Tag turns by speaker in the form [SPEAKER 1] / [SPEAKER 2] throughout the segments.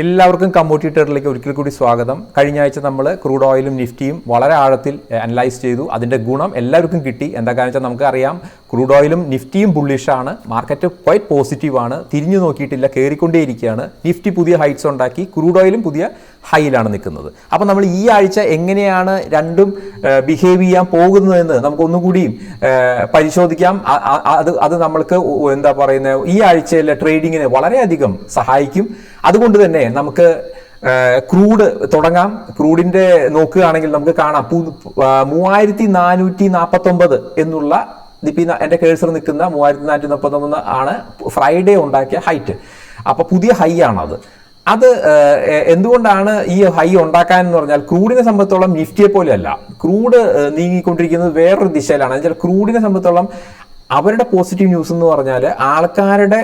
[SPEAKER 1] എല്ലാവർക്കും കമ്മോട്ടി ട്രേഡിലേക്ക് ഒരിക്കൽ കൂടി സ്വാഗതം. കഴിഞ്ഞ ആഴ്ച നമ്മൾ ക്രൂഡ് ഓയിലും നിഫ്റ്റിയും വളരെ ആഴത്തിൽ അനലൈസ് ചെയ്തു. അതിന്റെ ഗുണം എല്ലാവർക്കും കിട്ടി. എന്താ കാരണം വെച്ചാൽ നമുക്കറിയാം ക്രൂഡ് ഓയിലും നിഫ്റ്റിയും ബുള്ളിഷാണ് മാർക്കറ്റ് ക്വൈറ്റ് പോസിറ്റീവാണ് തിരിഞ്ഞു നോക്കിയിട്ടില്ല കയറിക്കൊണ്ടേയിരിക്കുകയാണ് നിഫ്റ്റി പുതിയ ഹൈറ്റ്സ് ഉണ്ടാക്കി. ക്രൂഡ് ഓയിലും പുതിയ ഹൈയിലാണ് നിൽക്കുന്നത്. അപ്പോൾ നമ്മൾ ഈ ആഴ്ച എങ്ങനെയാണ് രണ്ടും ബിഹേവ് ചെയ്യാൻ പോകുന്നതെന്ന് നമുക്ക് ഏഹ്, പരിശോധിക്കാം. അത് അത് നമ്മൾക്ക് എന്താ പറയുന്നത് ഈ ആഴ്ചയിലെ ട്രേഡിങ്ങിന് വളരെയധികം സഹായിക്കും. അതുകൊണ്ട് തന്നെ നമുക്ക് ക്രൂഡ് തുടങ്ങാം. ക്രൂഡിന്റെ നോക്കുകയാണെങ്കിൽ നമുക്ക് കാണാം. മൂവായിരത്തി നാനൂറ്റി നാൽപ്പത്തി ഒമ്പത് എന്നുള്ള ഇപ്പം എന്റെ കേഴ്സർ നിൽക്കുന്ന മൂവായിരത്തി നാനൂറ്റി ഒമ്പത് ആണ് ഫ്രൈഡേ ഉണ്ടാക്കിയ ഹൈറ്റ് അപ്പോൾ പുതിയ ഹൈ ആണത്. അത് എന്തുകൊണ്ടാണ് ഈ ഹൈ ഉണ്ടാക്കാൻ എന്ന് പറഞ്ഞാൽ ക്രൂഡിനെ സംബന്ധിച്ചോളം നിഫ്റ്റിയെ പോലെയല്ല ക്രൂഡ് നീങ്ങിക്കൊണ്ടിരിക്കുന്നത് വേറൊരു ദിശയിലാണ്. എന്നുവെച്ചാൽ ക്രൂഡിനെ സംബന്ധിച്ചോളം അവരുടെ പോസിറ്റീവ് ന്യൂസ് എന്ന് പറഞ്ഞാൽ ആൾക്കാരുടെ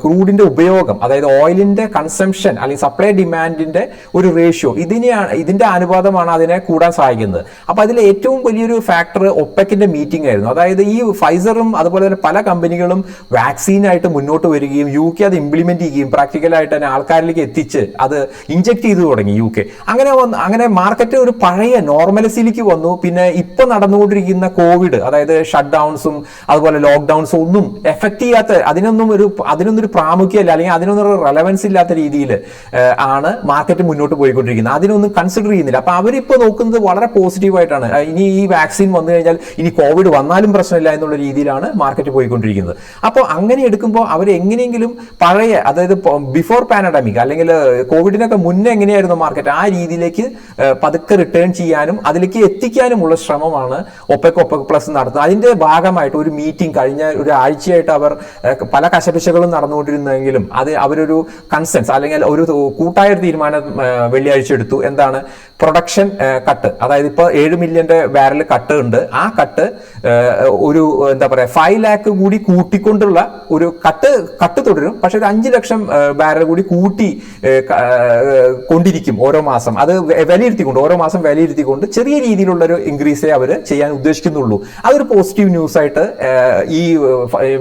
[SPEAKER 1] ക്രൂഡിന്റെ ഉപയോഗം അതായത് ഓയിലിന്റെ കൺസംഷൻ അല്ലെങ്കിൽ സപ്ലൈ ഡിമാൻഡിന്റെ ഒരു റേഷ്യോ ഇതിനെയാണ് ഇതിന്റെ അനുപാതമാണ് അതിനെ കൂടാൻ സഹായിക്കുന്നത്. അപ്പൊ അതിൽ ഏറ്റവും വലിയൊരു ഫാക്ടർ ഒപ്പക്കിന്റെ മീറ്റിംഗ് ആയിരുന്നു. അതായത് ഈ ഫൈസറും അതുപോലെ തന്നെ പല കമ്പനികളും വാക്സിനായിട്ട് മുന്നോട്ട് വരികയും യു കെ അത് ഇംപ്ലിമെന്റ് ചെയ്യുകയും പ്രാക്ടിക്കലായിട്ട് തന്നെ ആൾക്കാരിലേക്ക് എത്തിച്ച് അത് ഇഞ്ചെക്ട് ചെയ്തു തുടങ്ങി യു കെ. അങ്ങനെ അങ്ങനെ മാർക്കറ്റ് ഒരു പഴയ നോർമലസിലേക്ക് വന്നു. പിന്നെ ഇപ്പൊ നടന്നുകൊണ്ടിരിക്കുന്ന കോവിഡ് അതായത് ഷട്ട് ഡൗൺസും അതുപോലെ ലോക്ക്ഡൌൺസും ഒന്നും എഫക്ട് ചെയ്യാത്ത അതിനൊന്നും ഒരു അതിനൊന്നും ഒരു പ്രാമുഖ്യമല്ല അല്ലെങ്കിൽ അതിനൊന്നും ഒരു റെലവൻസ് ഇല്ലാത്ത രീതിയിൽ ആണ് മാർക്കറ്റ് മുന്നോട്ട് പോയിക്കൊണ്ടിരിക്കുന്നത്. അതിനൊന്നും കൺസിഡർ ചെയ്യുന്നില്ല. അപ്പൊ അവരിപ്പോ നോക്കുന്നത് വളരെ പോസിറ്റീവായിട്ടാണ് ഇനി ഈ വാക്സിൻ വന്നു കഴിഞ്ഞാൽ ഇനി കോവിഡ് വന്നാലും പ്രശ്നമില്ല എന്നുള്ള രീതിയിലാണ് മാർക്കറ്റ് പോയിക്കൊണ്ടിരിക്കുന്നത്. അപ്പോൾ അങ്ങനെ എടുക്കുമ്പോൾ അവർ എങ്ങനെയെങ്കിലും പഴയ അതായത് ബിഫോർ പാനഡമിക് അല്ലെങ്കിൽ കോവിഡിനൊക്കെ മുന്നേ എങ്ങനെയായിരുന്നു മാർക്കറ്റ് ആ രീതിയിലേക്ക് പതുക്കെ റിട്ടേൺ ചെയ്യാനും അതിലേക്ക് എത്തിക്കാനുമുള്ള ശ്രമമാണ് ഒപ്പക് ഒപ്പക് പ്ലസ് നടത്തുന്നത്. അതിന്റെ ഭാഗമായിട്ട് ഒരു മീറ്റിംഗ് കഴിഞ്ഞ ഒരു ആഴ്ചയായിട്ട് അവർ പല കശപിശകളും നടന്നുകൊണ്ടിരുന്നെങ്കിലും അത് അവരൊരു കൺസെൻസ് അല്ലെങ്കിൽ ഒരു കൂട്ടായ തീരുമാനം വെള്ളിയാഴ്ച എടുത്തു. എന്താണ്? പ്രൊഡക്ഷൻ കട്ട് അതായത് ഇപ്പോൾ ഏഴ് മില്യന്റെ ബാരൽ കട്ട് ഉണ്ട്. ആ കട്ട് ഒരു എന്താ പറയാ ഫൈവ് ലാക്ക് കൂടി കൂട്ടിക്കൊണ്ടുള്ള ഒരു കട്ട് കട്ട് തുടരും. പക്ഷെ ഒരു അഞ്ച് ലക്ഷം ബാരൽ കൂടി കൂട്ടി കൊണ്ടിരിക്കും ഓരോ മാസം. അത് വിലയിരുത്തിക്കൊണ്ട് ഓരോ മാസം വിലയിരുത്തിക്കൊണ്ട് ചെറിയ രീതിയിലുള്ള ഒരു ഇൻക്രീസേ അവർ ചെയ്യാൻ ഉദ്ദേശിക്കുന്നുള്ളൂ. അതൊരു പോസിറ്റീവ് ന്യൂസ് ആയിട്ട് ഈ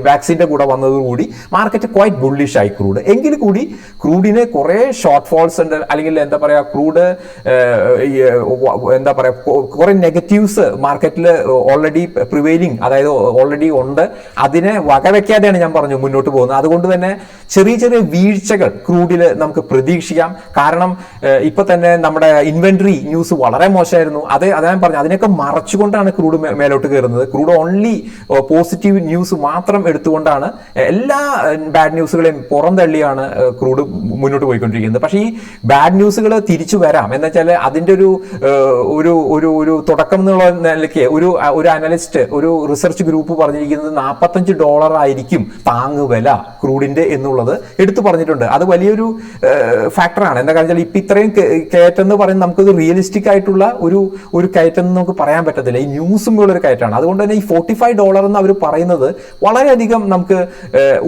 [SPEAKER 1] വാക്സിന്റെ കൂടെ വന്നതുകൂടി മാർക്കറ്റ് ക്വൈറ്റ് ബുള്ളിഷ് ആയി. ക്രൂഡ് എങ്കിൽ കൂടി ക്രൂഡിന് കുറേ ഷോർട്ട് ഫോൾസ് ഉണ്ട്. അല്ലെങ്കിൽ എന്താ പറയാ ക്രൂഡ് എന്താ പറയാ കുറേ നെഗറ്റീവ്സ് മാർക്കറ്റിൽ ഓൾറെഡി പ്രിവെയിലിംഗ് അതായത് ഓൾറെഡി ഉണ്ട്. അതിനെ വകവെക്കാതെയാണ് ഞാൻ പറഞ്ഞു മുന്നോട്ട് പോകുന്നത്. അതുകൊണ്ട് തന്നെ ചെറിയ ചെറിയ വീഴ്ചകൾ ക്രൂഡിൽ നമുക്ക് പ്രതീക്ഷിക്കാം. കാരണം ഇപ്പൊ തന്നെ നമ്മുടെ ഇൻവെന്ററി ന്യൂസ് വളരെ മോശമായിരുന്നു. അത് അതാ ഞാൻ പറഞ്ഞു അതിനൊക്കെ മറച്ചുകൊണ്ടാണ് ക്രൂഡ് മേലോട്ട് കയറുന്നത്. ക്രൂഡ് ഓൺലി പോസിറ്റീവ് ന്യൂസ് മാത്രം എടുത്തുകൊണ്ടാണ് എല്ലാ ബാഡ് ന്യൂസുകളെയും പുറന്തള്ളിയാണ് ക്രൂഡ് മുന്നോട്ട് പോയിക്കൊണ്ടിരിക്കുന്നത്. പക്ഷേ ഈ ബാഡ് ന്യൂസുകൾ തിരിച്ചു വരാം. എന്ന് വെച്ചാൽ അതിന്റെ ഒരു ഒരു ഒരു ഒരു തുടക്കം എന്നുള്ള നിലയ്ക്ക് ഒരു ഒരു അനലിസ്റ്റ് ഒരു റിസർച്ച് ഗ്രൂപ്പ് പറഞ്ഞിരിക്കുന്നത് നാൽപ്പത്തഞ്ച് ഡോളർ ആയിരിക്കും താങ്ങുവില ക്രൂഡിന്റെ എന്നുള്ളത് എടുത്തു പറഞ്ഞിട്ടുണ്ട്. അത് വലിയൊരു ഫാക്ടറാണ്. എന്താ കാരണം ഇപ്പം ഇത്രയും കയറ്റം എന്ന് പറയുന്നത് നമുക്കത് റിയലിസ്റ്റിക് ആയിട്ടുള്ള ഒരു ഒരു കയറ്റം എന്ന് നമുക്ക് പറയാൻ പറ്റത്തില്ല. ഈ ന്യൂസും ഒരു കയറ്റമാണ്. അതുകൊണ്ട് തന്നെ ഈ ഫോർട്ടി ഫൈവ് ഡോളർ എന്ന് അവർ പറയുന്നത് വളരെയധികം നമുക്ക്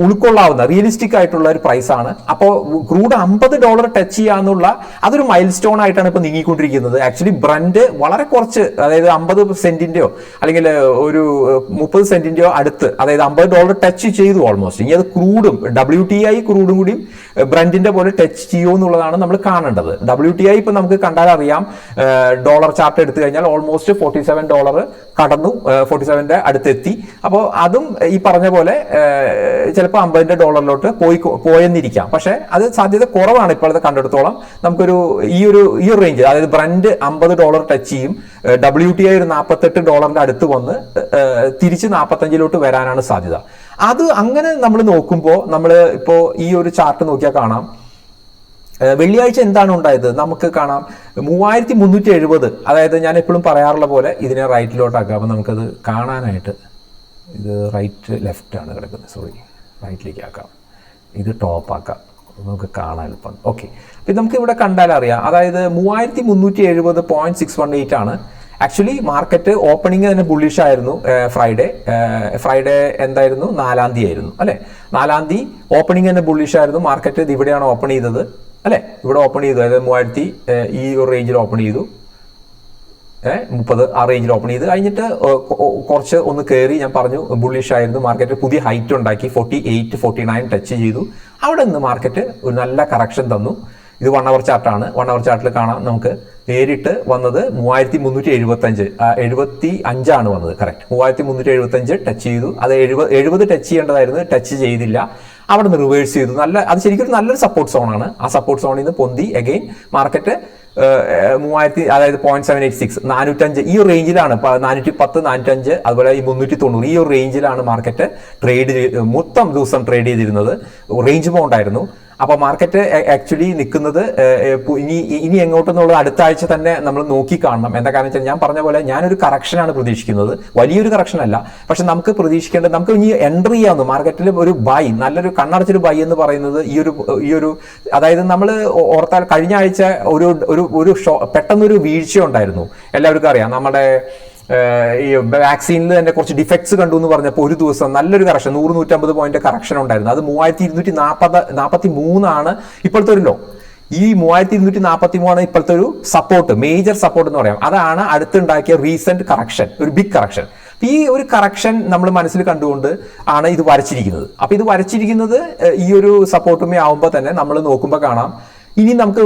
[SPEAKER 1] ഉൾക്കൊള്ളാവുന്ന റിയലിസ്റ്റിക് ആയിട്ടുള്ള ഒരു പ്രൈസാണ്. അപ്പോൾ ക്രൂഡ് അമ്പത് ഡോളർ ടച്ച് ചെയ്യാന്നുള്ള അതൊരു മൈൽ സ്റ്റോൺ ആയിട്ടാണ് ഇപ്പൊ നീങ്ങിക്കൊണ്ടിരിക്കുന്നത് ആക്ച്വലി ബ്രൻഡ് വളരെ കുറച്ച് അതായത് അമ്പത് സെന്റിന്റെയോ അല്ലെങ്കിൽ ഒരു മുപ്പത് സെന്റിന്റെയോ അടുത്ത് അതായത് അമ്പത് ഡോളർ ടച്ച് ചെയ്തു ഓൾമോസ്റ്റ് ഇനി അത് ക്രൂഡും ഡബ്ല്യു ടി ഐ ക്രൂഡും കൂടിയും ബ്രൻഡിന്റെ പോലെ ടച്ച് ചെയ്യുമോ എന്നുള്ളതാണ് നമ്മൾ കാണേണ്ടത്. ഡബ്ല്യു ടി ഐ ഇപ്പൊ നമുക്ക് കണ്ടാൽ അറിയാം ഡോളർ ചാർട്ട് എടുത്തു കഴിഞ്ഞാൽ ഓൾമോസ്റ്റ് ഫോർട്ടി സെവൻ ഡോളർ കടന്നു ഫോർട്ടി സെവന്റെ അടുത്തെത്തി. അപ്പോൾ അതും ഈ പറഞ്ഞ പോലെ ചിലപ്പോൾ അമ്പതിന്റെ ഡോളറിലോട്ട് പോയി പോയെന്നിരിക്കാം. പക്ഷേ അത് സാധ്യത കുറവാണ് ഇപ്പോഴത്തെ കണ്ടെടുത്തോളം. നമുക്കൊരു ഈ ഒരു ഈ ഒരു റേഞ്ച് അതായത് ബ്രണ്ട് അമ്പത് ഡോളർ ടച്ച് ചെയ്യും. ഡബ്ല്യു ടി ഐ ഒരു നാൽപ്പത്തെട്ട് ഡോളറിന്റെ അടുത്ത് വന്ന് തിരിച്ച് നാൽപ്പത്തഞ്ചിലോട്ട് വരാനാണ് സാധ്യത. അത് അങ്ങനെ നമ്മൾ നോക്കുമ്പോൾ നമ്മൾ ഇപ്പോൾ ഈ ഒരു ചാർട്ട് നോക്കിയാൽ കാണാം. വെള്ളിയാഴ്ച എന്താണ് ഉണ്ടായത്? നമുക്ക് കാണാം. മൂവായിരത്തി മുന്നൂറ്റി എഴുപത് അതായത് ഞാൻ എപ്പോഴും പറയാറുള്ള പോലെ ഇതിനെ റൈറ്റിലോട്ടാക്കാം അപ്പം നമുക്കത് കാണാനായിട്ട് ഇത് റൈറ്റ് ലെഫ്റ്റ് ആണ് കിടക്കുന്നത്. സോറി റൈറ്റിലേക്ക് ആക്കാം ഇത് ടോപ്പ് ആക്കാം. നമുക്ക് കാണാൻ എളുപ്പം. ഓക്കെ അപ്പം നമുക്ക് ഇവിടെ കണ്ടാൽ അറിയാം. അതായത് മൂവായിരത്തി മുന്നൂറ്റി എഴുപത് പോയിന്റ് സിക്സ് വൺ എയ്റ്റ് ആണ്. ആക്ച്വലി മാർക്കറ്റ് ഓപ്പണിംഗ് തന്നെ ബുള്ളിഷ് ആയിരുന്നു ഫ്രൈഡേ ഫ്രൈഡേ എന്തായിരുന്നു? നാലാം തീയതി ആയിരുന്നു അല്ലേ? നാലാം തീയതി ഓപ്പണിംഗ് തന്നെ ബുള്ളിഷ് ആയിരുന്നു. മാർക്കറ്റ് ഇത് ഇവിടെയാണ് ഓപ്പൺ ചെയ്തത് അല്ലേ? ഇവിടെ ഓപ്പൺ ചെയ്തു. അതായത് മൂവായിരത്തി ഈ ഒരു റേഞ്ചിൽ ഓപ്പൺ ചെയ്തു. മുപ്പത് ആ റേഞ്ചിൽ ഓപ്പൺ ചെയ്ത്. കഴിഞ്ഞിട്ട് കുറച്ച് ഒന്ന് കയറി ഞാൻ പറഞ്ഞു ബുള്ളിഷ് ആയിരുന്നു. മാർക്കറ്റ് പുതിയ ഹൈറ്റ് ഉണ്ടാക്കി. Forty eight forty nine touch ചെയ്തു. അവിടെ നിന്ന് മാർക്കറ്റ് ഒരു നല്ല കറക്ഷൻ തന്നു. ഇത് വൺ അവർ ചാർട്ടാണ് വൺ അവർ ചാർട്ടിൽ കാണാം നമുക്ക്. നേരിട്ട് വന്നത് മൂവായിരത്തി മുന്നൂറ്റി എഴുപത്തി അഞ്ച് എഴുപത്തി അഞ്ചാണ് വന്നത്. കറക്റ്റ് മൂവായിരത്തി മുന്നൂറ്റി എഴുപത്തി അഞ്ച് ടച്ച് ചെയ്തു. അത് എഴുപത് എഴുപത് ടച്ച് ചെയ്യേണ്ടതായിരുന്നു. ടച്ച് ചെയ്തില്ല. അവിടെ നിന്ന് റിവേഴ്സ് ചെയ്തു. നല്ല അത് ശരിക്കും നല്ലൊരു സപ്പോർട്ട് സോണാണ് ആ സപ്പോർട്ട് സോണിൽ നിന്ന് പൊന്തി. അഗെയിൻ മാർക്കറ്റ് മൂവായിരത്തി അതായത് പോയിന്റ് സെവൻ എയ്റ്റ് സിക്സ് നാനൂറ്റഞ്ച്. ഈ റേഞ്ചിലാണ് നാനൂറ്റി പത്ത് നാനൂറ്റഞ്ച് അതുപോലെ ഈ മുന്നൂറ്റി തൊണ്ണൂറ്. ഈ ഒരു റേഞ്ചിലാണ് മാർക്കറ്റ് ട്രേഡ് മൊത്തം ദിവസം ട്രേഡ് ചെയ്തിരുന്നത്. റേഞ്ച് ബൗണ്ട് ആയിരുന്നു അപ്പൊ മാർക്കറ്റ് ആക്ച്വലി നിൽക്കുന്നത് ഇനി ഇനി എങ്ങോട്ടെന്നുള്ളത് അടുത്ത ആഴ്ച തന്നെ നമ്മൾ നോക്കി കാണണം. എന്താ കാരണം വെച്ചാൽ ഞാൻ പറഞ്ഞ പോലെ ഞാനൊരു കറക്ഷനാണ് പ്രതീക്ഷിക്കുന്നത്. വലിയൊരു കറക്ഷൻ അല്ല. പക്ഷെ നമുക്ക് പ്രതീക്ഷിക്കേണ്ടത് നമുക്ക് ഇനി എൻട്രി ചെയ്യാവുന്ന. മാർക്കറ്റിൽ ഒരു ബൈ നല്ലൊരു കണ്ണടച്ചൊരു ബൈ എന്ന് പറയുന്നത് ഈ ഒരു ഈ ഒരു അതായത് നമ്മൾ ഓർത്താൽ കഴിഞ്ഞ ആഴ്ച ഒരു ഒരു ഒരു ഷോ പെട്ടെന്നൊരു വീഴ്ച ഉണ്ടായിരുന്നു. എല്ലാവർക്കും അറിയാം. നമ്മുടെ ഈ വാക്സിനിൽ തന്നെ കുറച്ച് ഡിഫക്ട്സ് കണ്ടു എന്ന് പറഞ്ഞപ്പോൾ ഒരു ദിവസം നല്ലൊരു കറക്ഷൻ നൂറ് നൂറ്റമ്പത് പോയിന്റ് കറക്ഷൻ ഉണ്ടായിരുന്നു. അത് മൂവായിരത്തി ഇരുന്നൂറ്റി നാൽപ്പത് നാൽപ്പത്തി മൂന്നാണ് ഇപ്പോഴത്തെ ഒരു ലോ ഈ മൂവായിരത്തി ഇരുന്നൂറ്റി നാൽപ്പത്തി മൂന്നാണ് ഇപ്പോഴത്തെ ഒരു സപ്പോർട്ട് മേജർ സപ്പോർട്ട് എന്ന് പറയാം. അതാണ് അടുത്തുണ്ടാക്കിയ റീസെന്റ് കറക്ഷൻ ഒരു ബിഗ് കറക്ഷൻ ഈ ഒരു കറക്ഷൻ നമ്മൾ മനസ്സിൽ കണ്ടുകൊണ്ട് ആണ് ഇത് വരച്ചിരിക്കുന്നത്. അപ്പൊ ഇത് വരച്ചിരിക്കുന്നത് ഈ ഒരു സപ്പോർട്ടുമേ ആവുമ്പോൾ തന്നെ നമ്മൾ നോക്കുമ്പോൾ കാണാം. ഇനി നമുക്ക്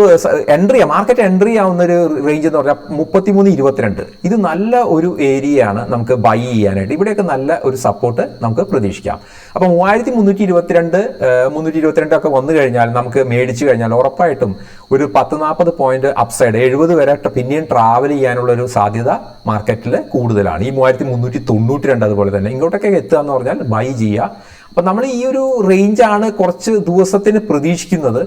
[SPEAKER 1] എൻട്രി ചെയ്യാം. മാർക്കറ്റ് എൻട്രി ആവുന്ന ഒരു റേഞ്ച് എന്ന് പറഞ്ഞാൽ മുപ്പത്തിമൂന്ന് ഇരുപത്തിരണ്ട്. ഇത് നല്ല ഒരു ഏരിയയാണ് നമുക്ക് ബൈ ചെയ്യാനായിട്ട്. ഇവിടെയൊക്കെ നല്ല ഒരു സപ്പോർട്ട് നമുക്ക് പ്രതീക്ഷിക്കാം. അപ്പോൾ മൂവായിരത്തി മുന്നൂറ്റി ഇരുപത്തിരണ്ട് മുന്നൂറ്റി ഇരുപത്തിരണ്ട് ഒക്കെ വന്നു കഴിഞ്ഞാൽ നമുക്ക് മേടിച്ചു കഴിഞ്ഞാൽ ഉറപ്പായിട്ടും ഒരു പത്ത് നാൽപ്പത് പോയിന്റ് അപ്സൈഡ് എഴുപത് വരെ പിന്നെയും ട്രാവൽ ചെയ്യാനുള്ള ഒരു സാധ്യത മാർക്കറ്റിൽ കൂടുതലാണ്. ഈ മൂവായിരത്തി മുന്നൂറ്റി തൊണ്ണൂറ്റി രണ്ട് അതുപോലെ തന്നെ. ഇങ്ങോട്ടൊക്കെ എത്തുക എന്ന് പറഞ്ഞാൽ ബൈ ചെയ്യുക. അപ്പൊ നമ്മൾ ഈ ഒരു റേഞ്ചാണ് കുറച്ച് ദിവസത്തിന് പ്രതീക്ഷിക്കുന്നത്.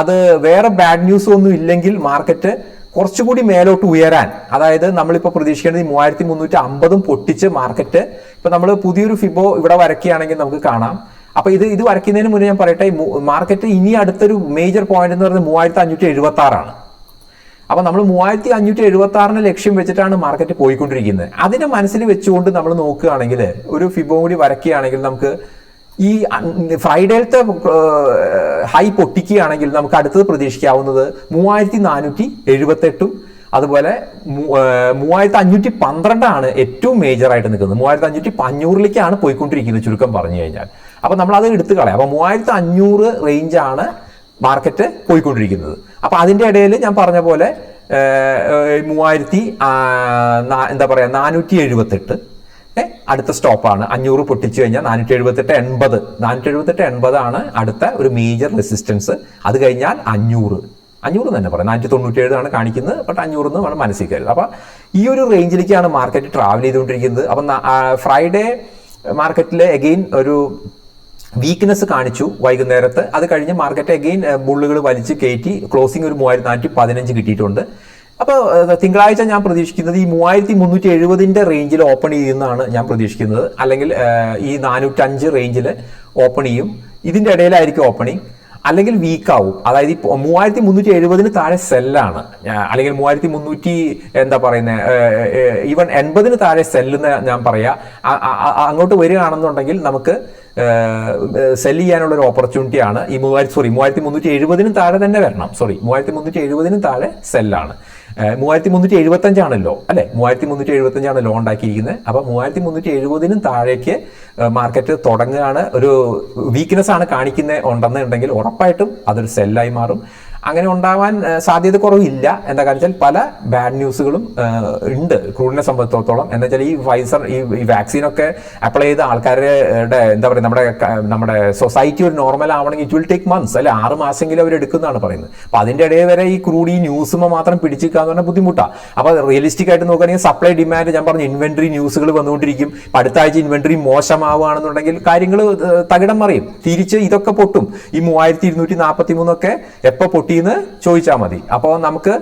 [SPEAKER 1] അത് വേറെ ബാഡ് ന്യൂസ് ഒന്നും ഇല്ലെങ്കിൽ മാർക്കറ്റ് കുറച്ചുകൂടി മേലോട്ട് ഉയരാൻ അതായത് നമ്മളിപ്പോൾ പ്രതീക്ഷിക്കുന്നത് ഈ മൂവായിരത്തി മുന്നൂറ്റി അമ്പതും പൊട്ടിച്ച് മാർക്കറ്റ് ഇപ്പൊ നമ്മൾ പുതിയൊരു ഫിബോ ഇവിടെ വരയ്ക്കുകയാണെങ്കിൽ നമുക്ക് കാണാം. അപ്പോൾ ഇത് ഇത് വരയ്ക്കുന്നതിന് മുന്നേ ഞാൻ പറയട്ടെ മാർക്കറ്റ് ഇനി അടുത്തൊരു മേജർ പോയിന്റ് എന്ന് പറയുന്നത് മൂവായിരത്തി അഞ്ഞൂറ്റി എഴുപത്തി ആറാണ് അപ്പൊ നമ്മൾ മൂവായിരത്തി അഞ്ഞൂറ്റി എഴുപത്തി ആറിന് ലക്ഷ്യം വെച്ചിട്ടാണ് മാർക്കറ്റ് പോയിക്കൊണ്ടിരിക്കുന്നത്. അതിനെ മനസ്സിൽ വെച്ചുകൊണ്ട് നമ്മൾ നോക്കുകയാണെങ്കിൽ ഒരു ഫിബോ കൂടി വരയ്ക്കുകയാണെങ്കിൽ നമുക്ക് ഈ ഫ്രൈഡേലത്തെ ഹൈ പൊട്ടിക്കുകയാണെങ്കിൽ നമുക്ക് അടുത്തത് പ്രതീക്ഷിക്കാവുന്നത് മൂവായിരത്തി നാനൂറ്റി എഴുപത്തെട്ടും അതുപോലെ മൂവായിരത്തി അഞ്ഞൂറ്റി പന്ത്രണ്ടാണ് ഏറ്റവും മേജർ ആയിട്ട് നിൽക്കുന്നത്. മൂവായിരത്തി അഞ്ഞൂറ്റി അഞ്ഞൂറിലേക്കാണ് പോയിക്കൊണ്ടിരിക്കുന്നത് ചുരുക്കം പറഞ്ഞു കഴിഞ്ഞാൽ. അപ്പൊ നമ്മൾ അത് എടുത്തു കളയാം. അപ്പൊ മൂവായിരത്തി അഞ്ഞൂറ് റേഞ്ചാണ് മാർക്കറ്റ് പോയിക്കൊണ്ടിരിക്കുന്നത്. അപ്പൊ അതിന്റെ ഇടയിൽ ഞാൻ പറഞ്ഞ പോലെ മൂവായിരത്തി എന്താ പറയാ നാനൂറ്റി എഴുപത്തെട്ട് അടുത്ത സ്റ്റോപ്പാണ്. അഞ്ഞൂറ് പൊട്ടിച്ചു കഴിഞ്ഞാൽ നാനൂറ്റി എഴുപത്തെട്ട് എൺപത്. നാനൂറ്റി എഴുപത്തെട്ട് എൺപതാണ് അടുത്ത ഒരു മേജർ റെസിസ്റ്റൻസ് അത് കഴിഞ്ഞാൽ അഞ്ഞൂറ്. അഞ്ഞൂറ് തന്നെ പറയാം. നാനൂറ്റി തൊണ്ണൂറ്റി ഏഴാണ് കാണിക്കുന്നത്. ബട്ട് അഞ്ഞൂറ് എന്ന് വേണം മനസ്സിൽ കരുത് അപ്പൊ ഈ ഒരു റേഞ്ചിലേക്കാണ് മാർക്കറ്റ് ട്രാവൽ ചെയ്തുകൊണ്ടിരിക്കുന്നത്. അപ്പം ഫ്രൈഡേ മാർക്കറ്റിൽ എഗെയിൻ ഒരു വീക്ക്നെസ് കാണിച്ചു വൈകുന്നേരത്ത്. അത് കഴിഞ്ഞ് മാർക്കറ്റ് അഗെയിൻ ബുള്ളുകൾ വലിച്ച് കയറ്റി. ക്ലോസിംഗ് ഒരു മൂവായിരത്തി നാനൂറ്റി പതിനഞ്ച് കിട്ടിയിട്ടുണ്ട്. അപ്പോൾ തിങ്കളാഴ്ച ഞാൻ പ്രതീക്ഷിക്കുന്നത് ഈ മൂവായിരത്തി മുന്നൂറ്റി എഴുപതിന്റെ റേഞ്ചിൽ ഓപ്പൺ ചെയ്യുന്നതാണ് ഞാൻ പ്രതീക്ഷിക്കുന്നത്. അല്ലെങ്കിൽ ഈ നാനൂറ്റഞ്ച് റേഞ്ചിൽ ഓപ്പൺ ചെയ്യും. ഇതിന്റെ ഇടയിലായിരിക്കും ഓപ്പണിങ് അല്ലെങ്കിൽ വീക്കാവും. അതായത് ഈ മൂവായിരത്തി മുന്നൂറ്റി എഴുപതിന് താഴെ സെല്ലാണ്. അല്ലെങ്കിൽ മൂവായിരത്തി മുന്നൂറ്റി എന്താ പറയുന്നത് ഈവൻ എൺപതിന് താഴെ സെല്ലെന്ന് ഞാൻ പറയാ. അങ്ങോട്ട് വരികയാണെന്നുണ്ടെങ്കിൽ നമുക്ക് സെൽ ചെയ്യാനുള്ള ഒരു ഓപ്പർച്യൂണിറ്റിയാണ് ഈ മൂവായിരത്തി സോറി മൂവായിരത്തി മുന്നൂറ്റി എഴുപതിനും താഴെ തന്നെ വരണം. സോറി മൂവായിരത്തി മുന്നൂറ്റി എഴുപതിനും താഴെ സെല്ലാണ്. മൂവായിരത്തി മുന്നൂറ്റി എഴുപത്തി അഞ്ചാണല്ലോ അല്ലെ? മൂവായിരത്തി മുന്നൂറ്റി എഴുപത്തി അഞ്ചാണ് ലോൺ ഉണ്ടാക്കിയിരിക്കുന്നത്. അപ്പൊ മൂവായിരത്തി മുന്നൂറ്റി എഴുപതിനും താഴേക്ക് മാർക്കറ്റ് തുടങ്ങുകയാണ്. ഒരു വീക്ക്നെസ് ആണ് കാണിക്കുന്നത് ഉണ്ടെന്നുണ്ടെങ്കിൽ ഉറപ്പായിട്ടും അതൊരു സെല്ലായി മാറും. അങ്ങനെ ഉണ്ടാവാൻ സാധ്യത കുറവില്ല. എന്താ വെച്ചാൽ പല ബാഡ് ന്യൂസുകളും ഉണ്ട്. ക്രൂഡിനെ സംബന്ധിച്ചിടത്തോളം. എന്താ വെച്ചാൽ ഈ ഫൈസർ ഈ വാക്സിനൊക്കെ അപ്ലൈ ചെയ്ത ആൾക്കാരുടെ എന്താ പറയുക നമ്മുടെ നമ്മുടെ സൊസൈറ്റി ഒരു നോർമൽ ആവണമെങ്കിൽ ഇറ്റ് വിൽ ടേക്ക് മന്ത്സ് അല്ലെ? ആറ് മാസമെങ്കിലും അവർ എടുക്കുന്നതാണ് പറയുന്നത്. അപ്പൊ അതിന്റെ ഇടയിൽ വരെ ഈ ക്രൂഡ് ഈ ന്യൂസുമ്പോൾ മാത്രം പിടിച്ചിരിക്കുക എന്ന് പറഞ്ഞാൽ ബുദ്ധിമുട്ടാണ് അപ്പൊ റിയലിസ്റ്റിക് ആയിട്ട് നോക്കുകയാണെങ്കിൽ സപ്ലൈ ഡിമാൻഡ് ഞാൻ പറഞ്ഞ ഇൻവെന്ററി ന്യൂസുകൾ വന്നുകൊണ്ടിരിക്കും. അടുത്ത ആഴ്ച ഇൻവെന്ററി മോശമാവുകയാണെന്നുണ്ടെങ്കിൽ കാര്യങ്ങൾ തകിടം മറിയും. തിരിച്ച് ഇതൊക്കെ പൊട്ടും. ഈ മൂവായിരത്തി ഇരുന്നൂറ്റി നാൽപ്പത്തി മൂന്നൊക്കെ എപ്പോൾ പൊട്ടി എന്ന് ചോദിച്ചാൽ മതി. അപ്പോൾ നമുക്ക്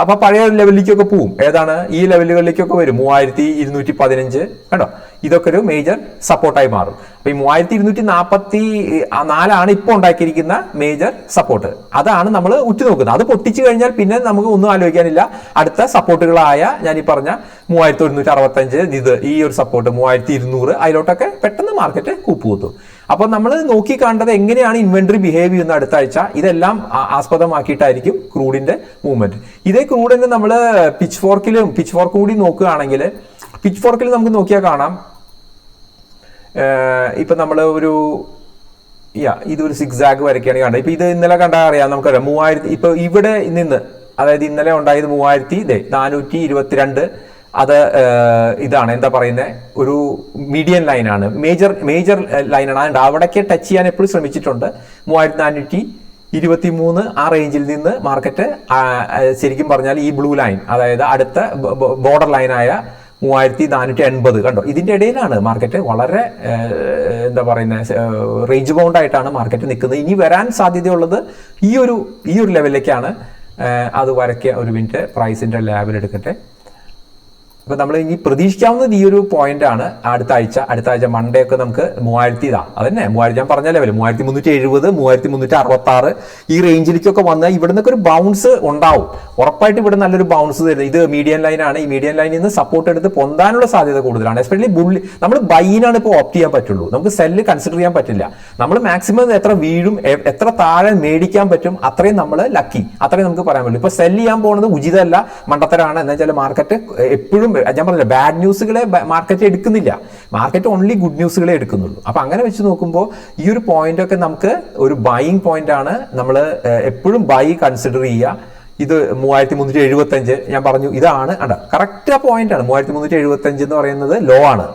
[SPEAKER 1] അപ്പൊ പഴയ ലെവലിലേക്കൊക്കെ പോവും. ഏതാണ്? ഈ ലെവലുകളിലേക്കൊക്കെ വരും. മൂവായിരത്തി ഇരുന്നൂറ്റി പതിനഞ്ച് കേട്ടോ ഇതൊക്കെ ഒരു മേജർ സപ്പോർട്ടായി മാറും. അപ്പൊ ഈ മൂവായിരത്തി ഇരുന്നൂറ്റി നാൽപ്പത്തി നാലാണ് ഇപ്പോൾ ഉണ്ടാക്കിയിരിക്കുന്ന മേജർ സപ്പോർട്ട് അതാണ് നമ്മൾ ഉറ്റുനോക്കുന്നത്. അത് പൊട്ടിച്ചു കഴിഞ്ഞാൽ പിന്നെ നമുക്ക് ഒന്നും ആലോചിക്കാനില്ല. അടുത്ത സപ്പോർട്ടുകളായ ഞാൻ ഈ പറഞ്ഞ മൂവായിരത്തി ഒരുന്നൂറ്റി അറുപത്തഞ്ച് ഇത് ഈ ഒരു സപ്പോർട്ട് മൂവായിരത്തി ഇരുന്നൂറ് അതിലോട്ടൊക്കെ പെട്ടെന്ന് മാർക്കറ്റ് കൂപ്പുകുത്തും. അപ്പൊ നമ്മൾ നോക്കി കാണേണ്ടത് എങ്ങനെയാണ് ഇൻവെന്ററി ബിഹേവ് ചെയ്യുന്ന അടുത്ത ആഴ്ച. ഇതെല്ലാം ആസ്പദമാക്കിയിട്ടായിരിക്കും ക്രൂഡിന്റെ മൂവ്മെന്റ് ഇതേ ക്രൂഡിന്റെ നമ്മൾ പിച്ച് ഫോർക്കിലും പിച്ച് ഫോർക്ക് കൂടി നോക്കുകയാണെങ്കിൽ പിച്ച് ഫോർക്കിൽ നമുക്ക് നോക്കിയാൽ കാണാം. ഇപ്പൊ നമ്മൾ ഒരു യാ ഇതൊരു സിക്സാഗ് വരയ്ക്കുകയാണ് കണ്ടത് ഇപ്പൊ ഇത് ഇന്നലെ കണ്ടാൽ അറിയാം നമുക്കറിയാം. മൂവായിരത്തി ഇപ്പൊ ഇവിടെ നിന്ന് അതായത് ഇന്നലെ ഉണ്ടായത് മൂവായിരത്തി ഇതേ നാനൂറ്റി ഇരുപത്തിരണ്ട് അത് ഇതാണ് എന്താ പറയുന്നത് ഒരു മീഡിയൻ ലൈനാണ് മേജർ മേജർ ലൈനാണ് അതുകൊണ്ട് അവിടേക്ക് ടച്ച് ചെയ്യാൻ എപ്പോഴും ശ്രമിച്ചിട്ടുണ്ട്. മൂവായിരത്തി നാനൂറ്റി ഇരുപത്തി മൂന്ന് ആ റേഞ്ചിൽ നിന്ന് മാർക്കറ്റ് ശരിക്കും പറഞ്ഞാൽ ഈ ബ്ലൂ ലൈൻ അതായത് അടുത്ത ബോർഡർ ലൈനായ മൂവായിരത്തി നാനൂറ്റി എൺപത് കണ്ടോ? ഇതിന്റെ ഇടയിലാണ് മാർക്കറ്റ് വളരെ എന്താ പറയുന്നത് റേഞ്ച് ബൗണ്ട് ആയിട്ടാണ് മാർക്കറ്റ് നിൽക്കുന്നത്. ഇനി വരാൻ സാധ്യതയുള്ളത് ഈ ഒരു ഈ ഒരു ലെവലിലേക്കാണ് അത് വരയ്ക്കുക ഒരു മിനിറ്റ് പ്രൈസിന്റെ ലാബിൽ എടുക്കട്ടെ. അപ്പൊ നമ്മൾ ഇനി പ്രതീക്ഷിക്കാവുന്നത് ഈ ഒരു പോയിന്റ് ആണ്. അടുത്ത ആഴ്ച അടുത്ത ആഴ്ച മൺഡേ ഒക്കെ നമുക്ക് മൂവായിരത്തി ഇതാ. അതന്നെ മൂവായിരത്തി ഞാൻ പറഞ്ഞ ലെവൽ മൂവായിരത്തി മുന്നൂറ്റി എഴുപത് മൂവായിരത്തി മുന്നൂറ്റി അറുപത്തി ആറ് ഈ റേഞ്ചിലേക്കൊക്കെ വന്നാൽ ഇവിടെ നിന്നൊക്കെ ഒരു ബൗൺസ് ഉണ്ടാവും. ഉറപ്പായിട്ട് ഇവിടെ നല്ലൊരു ബൗൺസ് തരുന്നത് ഇത് മീഡിയൻ ലൈനാണ് ഈ മീഡിയൻ ലൈനിൽ നിന്ന് സപ്പോർട്ട് എടുത്ത് പൊന്താനുള്ള സാധ്യത കൂടുതലാണ്. എസ്പെഷ്യലി ബുള്ളി നമ്മൾ ബൈനാണ് ഇപ്പോൾ ഓപ്റ്റ് ചെയ്യാൻ പറ്റുള്ളൂ. നമുക്ക് സെല്ല് കൺസിഡർ ചെയ്യാൻ പറ്റില്ല. നമ്മൾ മാക്സിമം എത്ര വീഴും എത്ര താഴെ മേടിക്കാൻ പറ്റും അത്രയും നമ്മൾ ലക്കി അത്രയും നമുക്ക് പറയാൻ പറ്റും ഇപ്പൊ സെല്ല് ചെയ്യാൻ പോകുന്നത് ഉചിതമല്ല മണ്ടത്തരാണ്. എന്ന് വെച്ചാൽ മാർക്കറ്റ് എപ്പോഴും ഞാൻ പറഞ്ഞില്ല ബാഡ് ന്യൂസുകളെ മാർക്കറ്റ് എടുക്കുന്നില്ല. മാർക്കറ്റ് ഓൺലി ഗുഡ് ന്യൂസുകളെ എടുക്കുന്നുള്ളൂ. അപ്പോൾ അങ്ങനെ വെച്ച് നോക്കുമ്പോൾ ഈ ഒരു പോയിന്റ് ഒക്കെ നമുക്ക് ഒരു ബൈയിങ് പോയിന്റ് ആണ് നമ്മൾ എപ്പോഴും ബൈ കൺസിഡർ ചെയ്യുക. ഇത് മൂവായിരത്തി മുന്നൂറ്റി എഴുപത്തി അഞ്ച് ഞാൻ പറഞ്ഞു ഇതാണ്. അണ്ട കറക്റ്റ് ആ പോയിന്റ് ആണ്. മൂവായിരത്തി മുന്നൂറ്റി എഴുപത്തി അഞ്ച് എന്ന് പറയുന്നത് ലോ ആണ്.